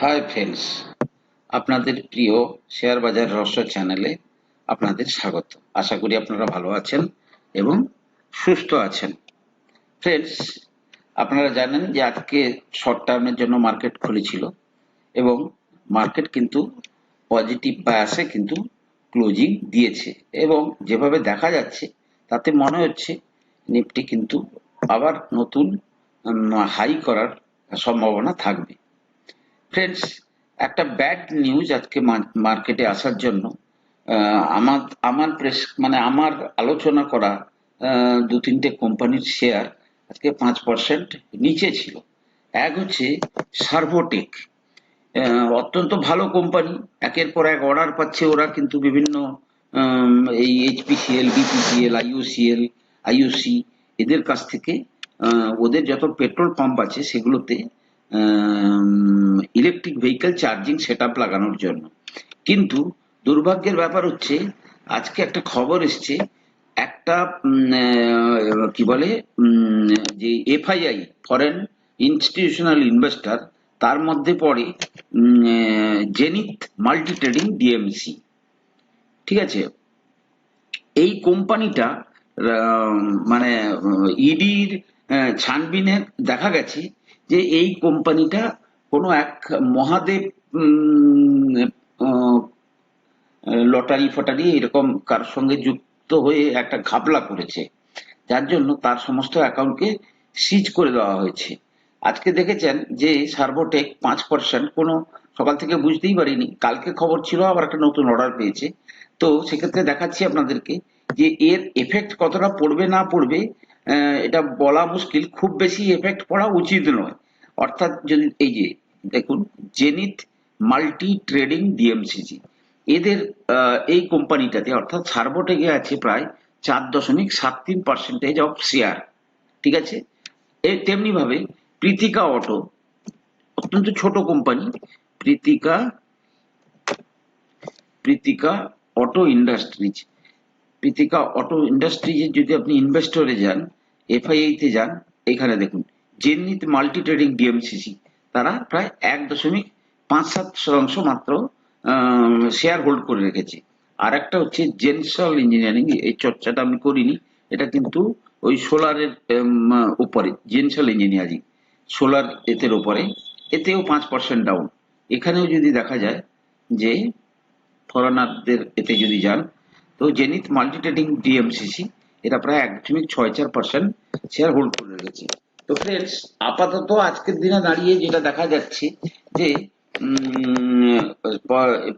Hi friends আপনাদের প্রিয় share বাজার রহস্য চ্যানেলে আপনাদের স্বাগত। আশা করি আপনারা ভালো আছেন এবং সুস্থ আছেন। ফ্রেন্ডস আপনারা জানেন যে আজকে শর্ট টার্মের জন্য মার্কেট খুলেছিল এবং মার্কেট কিন্তু পজিটিভ বায়াসে কিন্তু ক্লোজিং দিয়েছে এবং যেভাবে দেখা যাচ্ছে, তাতে মনে হচ্ছে নিফটি কিন্তু আবার নতুন হাই করার সম্ভাবনা থাকবে। ফ্রেন্ডস একটা ব্যাড নিউজ আজকে মার্কেটে আসার জন্য আমার আমার প্রেস মানে আমার আলোচনা করা দু তিনটে কোম্পানির শেয়ার আজকে পাঁচ পার্সেন্ট নিচে ছিল। এক হচ্ছে সার্ভোটেক অত্যন্ত ভালো কোম্পানি একের পর এক অর্ডার পাচ্ছে ওরা কিন্তু বিভিন্ন এই এইচপিসিএল বিপিসিএল আইওসিএল আইওসি এদের কাছ থেকে ওদের যত পেট্রোল পাম্প আছে সেগুলোতে ইলেকট্রিক ভেহিকেল চার্জিং সেট লাগানোর জন্য। কিন্তু দুর্ভাগ্যের ব্যাপার হচ্ছে, আজকে একটা খবর এসছে, একটা কি বলে যে এফআইআই ফরেন ইনস্টিটিউশনাল ইনভেস্টর তার মধ্যে পড়ে জেনিথ মাল্টি ট্রেডিং ডিএমসি ঠিক আছে? এই কোম্পানিটা মানে ইডির ছানবিনে দেখা গেছে যে এই কোম্পানিটা কোনো এক মহাদেব লটারি ফটারি এরকম কার সঙ্গে যুক্ত হয়ে একটা ঘাপলা করেছে। যার জন্য তার সমস্ত অ্যাকাউন্টকে সিজ করে দেওয়া হয়েছে। আজকে দেখেছেন যে সার্ভোটেক পাঁচ পার্সেন্ট কোনো সকাল থেকে বুঝতেই পারিনি। কালকে খবর ছিল, আবার একটা নতুন অর্ডার পেয়েছে। তো সেক্ষেত্রে দেখাচ্ছি আপনাদেরকে যে এর এফেক্ট কতটা পড়বে না পড়বে এটা বলা মুশকিল, খুব বেশি এফেক্ট পড়া উচিত নয়। অর্থাৎ যদি, এই যে, দেখুন জেনিথ মাল্টি ট্রেডিং ডিএমসিজি এদের এই কোম্পানিটাতে অর্থাৎ সার্ভোটেকে আছে প্রায় চার দশমিক সাত তিন পার্সেন্টেজ অফ শেয়ার ঠিক আছে? এ, তেমনি ভাবে প্রীতিকা অটো অত্যন্ত ছোট company Pritika Pritika auto industries Pritika auto ইন্ডাস্ট্রিজে যদি আপনি ইনভেস্টরে যান এফআইআই তে যান, এখানে দেখুন জেনিত মাল্টি ট্রেডিং ডিএমসিসি তারা প্রায় এক দশমিক পাঁচ সাত শতাংশ মাত্র শেয়ার হোল্ড করে রেখেছে। আর একটা হচ্ছে জেনসল ইঞ্জিনিয়ারিং এই চর্চাটা আমি করিনি, এটা কিন্তু ওই সোলারের উপরে জেনসল ইঞ্জিনিয়ারিং সোলার এতের উপরে, এতেও পাঁচ পার্সেন্ট ডাউন এখানেও যদি দেখা যায় যে ফরেনারদের এতে যদি যান, তো জেনিত মাল্টি ট্রেডিং ডিএমসিসি এটা প্রায় এক দশমিক ছয় চার পার্সেন্ট শেয়ার হোল্ড করে রেখেছে। তো ফ্রেন্ডস আপাতত আজকের দিনে দাঁড়িয়ে যেটা দেখা যাচ্ছে যে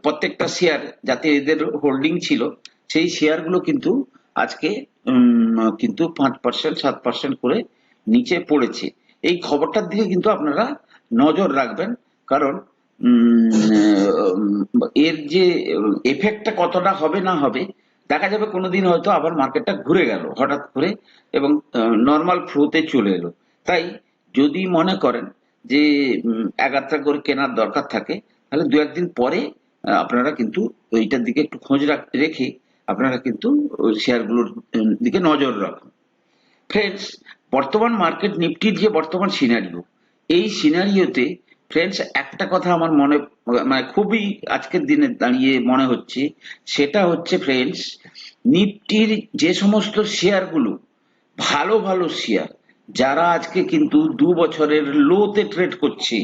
প্রত্যেকটা শেয়ার যাতে এদের হোল্ডিং ছিল, সেই শেয়ারগুলো কিন্তু আজকে কিন্তু পাঁচ পার্সেন্ট সাত পার্সেন্ট করে নিচে পড়েছে। এই খবরটার দিকে কিন্তু আপনারা নজর রাখবেন, কারণ এর যে এফেক্টটা কতটা হবে না হবে দেখা যাবে কোনোদিন হয়তো আবার মার্কেটটা ঘুরে গেল, হঠাৎ করে এবং নর্মাল ফ্লোতে চলে এলো। তাই যদি মনে করেন যে এগারোটা করে কেনার দরকার থাকে, তাহলে দু একদিন পরে আপনারা কিন্তু ওইটার দিকে একটু খোঁজ রাখ- আপনারা কিন্তু শেয়ারগুলোর দিকে নজর রাখুন। ফ্রেন্ডস বর্তমান মার্কেট নিফটির যে বর্তমান সিনারিও এই সিনারিওতে ফ্রেন্ডস একটা কথা আমার মনে মানে খুবই আজকের দিনে দাঁড়িয়ে মনে হচ্ছে, সেটা হচ্ছে ফ্রেন্ডস নিফটির যে সমস্ত শেয়ারগুলো, ভালো ভালো শেয়ার, যারা আজকে কিন্তু দু বছরের লোতে ট্রেড করছে,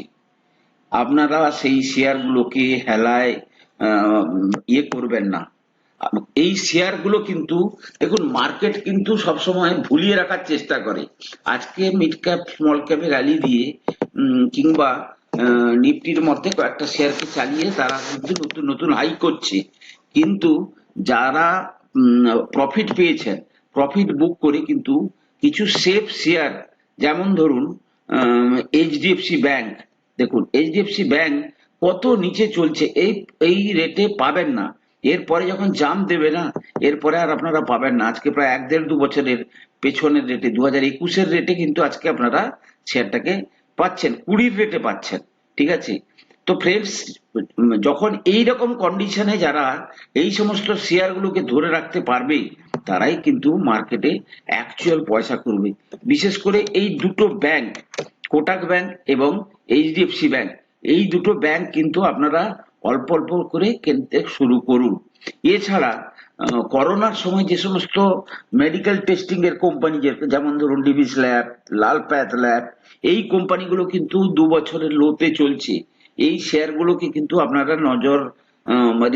আপনারা সেই শেয়ারগুলোকে হেলায় ইয়ে করবেন না। এই শেয়ারগুলো কিন্তু, দেখুন মার্কেট কিন্তু সবসময় ভুলিয়ে রাখার চেষ্টা করে। আজকে মিড ক্যাপ স্মল ক্যাপে র্যালি দিয়ে কিংবা নিফটির মধ্যে কয়েকটা শেয়ারকে চালিয়ে তারা কিন্তু নতুন নতুন হাই করছে। কিন্তু যারা প্রফিট পেয়েছেন প্রফিট বুক করে কিন্তু কিছু সেফ শেয়ার যেমন ধরুন এইচডিএফসি ব্যাংক দেখুন এইচডিএফসি ব্যাংক কত নিচে চলছে, এই এই রেটে পাবেন না। এরপরে যখন জাম দেবে না, এরপরে আর আপনারা পাবেন না। আজকে প্রায় এক দেড় দু বছরের পেছনের রেটে দু হাজার একুশের রেটে কিন্তু আজকে আপনারা শেয়ারটাকে পাচ্ছেন, কুড়ির রেটে পাচ্ছেন, ঠিক আছে? তো ফ্রেন্ডস যখন এই রকম কন্ডিশনে যারা এই সমস্ত শেয়ারগুলোকে ধরে রাখতে পারবে, তারাই কিন্তু মার্কেটে অ্যাকচুয়াল পয়সা করবে। বিশেষ করে এই দুটো ব্যাংক কোটাক ব্যাংক এবং এইচডিএফসি ব্যাংক এই দুটো ব্যাংক কিন্তু আপনারা অল্প অল্প করে কিনতে শুরু করুন। এছাড়া করোনার সময় যে সমস্ত মেডিকেল টেস্টিং এর কোম্পানি যেমন ধরুন Divi's lab Lal path lab এই কোম্পানিগুলো কিন্তু দু বছরের লোতে চলছে। এই শেয়ারগুলোকে কিন্তু আপনারা নজর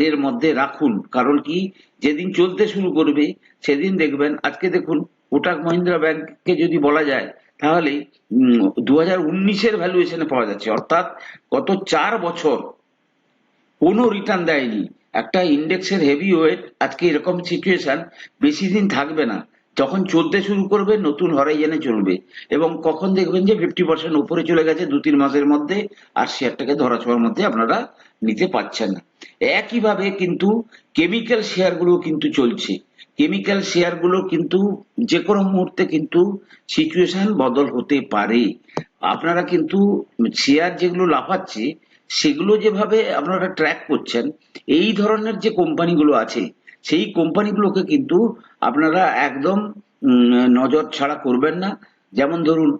এর মধ্যে রাখুন। কারণ কি? যেদিন চলতে শুরু করবে, সেদিন দেখবেন, আজকে দেখুন কোটাক মহিন্দ্রা ব্যাংককে যদি বলা যায়, তাহলে দু হাজার উনিশের ভ্যালুয়েশনে পাওয়া যাচ্ছে। অর্থাৎ গত চার বছর কোনো রিটার্ন দেয়নি। একটা ইন্ডেক্সের হেভি ওয়েট, আজকে এরকম সিচুয়েশন বেশি দিন থাকবে না। যখন চলতে শুরু করবে, নতুন হরাইজনে চলবে। এবং কখন দেখবেন যে ফিফটি পার্সেন্ট উপরে চলে গেছে দু, তিন মাসের মধ্যে, আর শেয়ারটাকে ধরা ছোঁয়ার মধ্যে আপনারা নিতে পারছেন না। একইভাবে কিন্তু কেমিক্যাল শেয়ারগুলো কিন্তু চলছে। কেমিক্যাল শেয়ারগুলো কিন্তু যে কোনো মুহূর্তে কিন্তু সিচুয়েশন বদল হতে পারে। আপনারা কিন্তু শেয়ার যেগুলো লাফাচ্ছে সেগুলো যেভাবে আপনারা ট্র্যাক করছেন, এই ধরনের যে কোম্পানিগুলো আছে, সেই কোম্পানিগুলোকে কিন্তু আপনারা একদম নজর ছাড়া করবেন না। যেমন ধরুন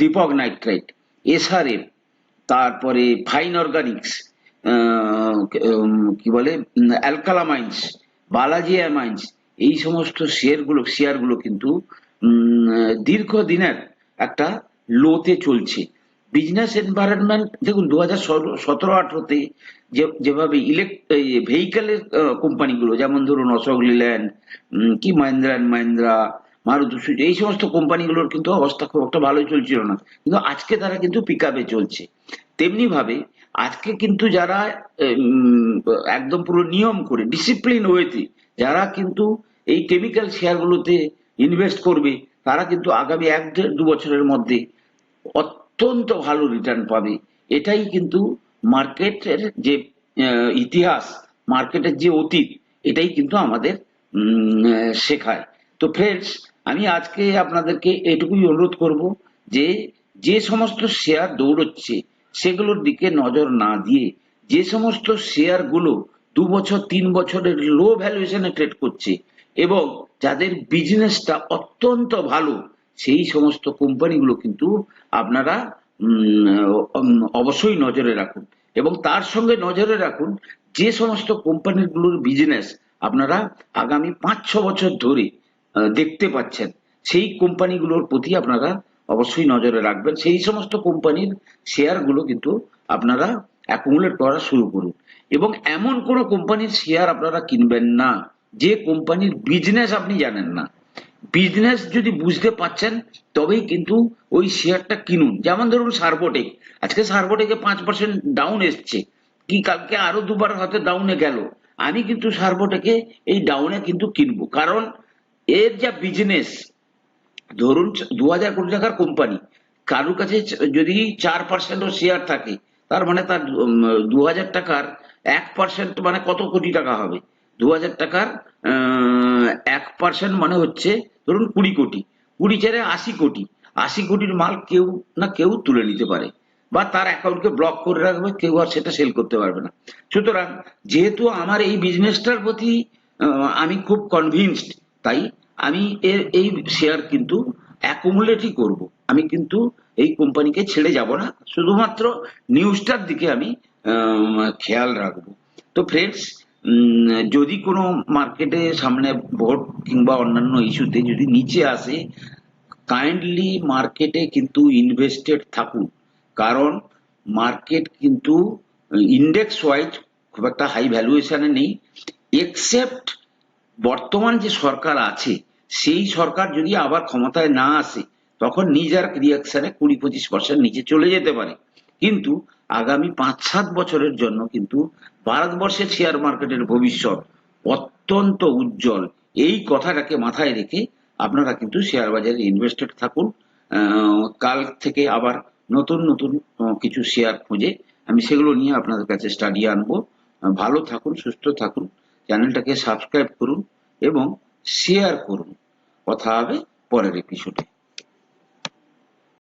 দীপক নাইট্রাইট এসআরএফ তারপরে ফাইন অর্গানিক্স কি বলে অ্যালকালামাইন্স বালাজি অ্যামাইন্স এই সমস্ত শেয়ারগুলো শেয়ারগুলো কিন্তু দীর্ঘদিনের একটা লোতে চলছে। বিজনেস এনভায়রনমেন্ট দেখুন দু হাজার সতেরো, আঠারোতে যে, যেভাবে ইলেক্ট ভেহিকেলের কোম্পানিগুলো, যেমন ধরুন অশোক লিল্যান্ড কি মাহিন্দ্রা অ্যান্ড মাহিন্দ্রা, মারুতি সুজুকি, এই সমস্ত কোম্পানিগুলোর কিন্তু অবস্থা খুব একটা ভালোই চলছিল না। কিন্তু আজকে তারা কিন্তু পিক আপে চলছে। তেমনি ভাবে আজকে কিন্তু যারা একদম পুরো নিয়ম করে ডিসিপ্লিন ওয়েতে যারা কিন্তু এই কেমিক্যাল শেয়ারগুলোতে ইনভেস্ট করবে, তারা কিন্তু আগামী এক, দু বছরের মধ্যে অত্যন্ত ভালো রিটার্ন পাবে। এটাই কিন্তু মার্কেটের যে ইতিহাস, মার্কেটের যে অতীত, এটাই কিন্তু আমাদের শেখায়। তো ফ্রেন্ডস আমি আজকে আপনাদেরকে এটুকুই অনুরোধ করব যে যে সমস্ত শেয়ার দৌড়চ্ছে, সেগুলোর দিকে নজর না দিয়ে, যে সমস্ত শেয়ারগুলো দু বছর, তিন বছরের লো ভ্যালুয়েশনে ট্রেড করছে এবং যাদের বিজনেসটা অত্যন্ত ভালো সেই সমস্ত কোম্পানিগুলো কিন্তু আপনারা অবশ্যই নজরে রাখুন। এবং তার সঙ্গে নজরে রাখুন, যে সমস্ত কোম্পানিগুলোর বিজনেস আপনারা আগামী পাঁচ ছ বছর ধরে দেখতে পাচ্ছেন, সেই কোম্পানিগুলোর প্রতি আপনারা অবশ্যই নজরে রাখবেন। সেই সমস্ত কোম্পানির শেয়ারগুলো কিন্তু আপনারা অ্যাকুমুলেট করা শুরু করুন। এবং এমন কোনো কোম্পানির শেয়ার আপনারা কিনবেন না, যে কোম্পানির বিজনেস আপনি জানেন না। বিজনেস যদি বুঝতে পাচ্ছেন তবেই কিন্তু ওই শেয়ারটা কিনুন। যেমন ধরুন সার্বোটেক আজকে সার্বোটেকে পাঁচ পার্সেন্ট ডাউন এসছে। কি কালকে আরও দুবার হয়তো ডাউনে গেল। আমি কিন্তু সার্বোটেকে এই ডাউনে কিন্তু কিনবো। কারণ এর যা বিজনেস ধরুন দু হাজার কোটি টাকার কোম্পানি কারোর কাছে যদি চার পার্সেন্টও শেয়ার থাকে, তার মানে তার দু হাজার টাকার এক পার্সেন্ট মানে কত কোটি টাকা হবে? দু হাজার টাকার এক পার্সেন্ট মানে হচ্ছে ধরুন কুড়ি কোটি। কুড়ি চারে আশি কোটি। আশি কোটির মাল কেউ না কেউ তুলে নিতে পারে। বা তার অ্যাকাউন্টকে ব্লক করে রাখবে কেউ আর সেটা সেল করতে পারবে না। সুতরাং যেহেতু আমার এই বিজনেসটার প্রতি আমি খুব কনভিনসড তাই আমি এর এই শেয়ার কিন্তু অ্যাকুমুলেটই করব। আমি কিন্তু এই কোম্পানিকে ছেড়ে যাব না। শুধুমাত্র নিউজটার দিকে আম, খেয়াল রাখব। তো ফ্রেন্ডস যদি কোনো মার্কেটে সামনে ভোট কিংবা অন্যান্য ইস্যুতে যদি নিচে আসে কাইন্ডলি মার্কেটে কিন্তু ইনভেস্টেড থাকুন। কারণ মার্কেট কিন্তু ইন্ডেক্স ওয়াইজ খুব একটা হাই ভ্যালুয়েশনে নেই। এক্সেপ্ট বর্তমান যে সরকার আছে, সেই সরকার যদি আবার ক্ষমতায় না আসে, তখন নিজের রিয়াকশনে কুড়ি পঁচিশ পার্সেন্ট নিচে চলে যেতে পারে। কিন্তু আগামী পাঁচ, সাত বছরের জন্য কিন্তু ভারতবর্ষের শেয়ার মার্কেটের ভবিষ্যৎ অত্যন্ত উজ্জ্বল। এই কথাটাকে মাথায় রেখে আপনারা কিন্তু শেয়ার বাজারে ইনভেস্টেড থাকুন। কাল থেকে আবার নতুন নতুন কিছু শেয়ার খুঁজে আমি সেগুলো নিয়ে আপনাদের কাছে স্টাডি আনব। ভালো থাকুন, সুস্থ থাকুন, চ্যানেলটাকে সাবস্ক্রাইব করুন এবং শেয়ার করুন। কথা হবে পরের এপিসোডে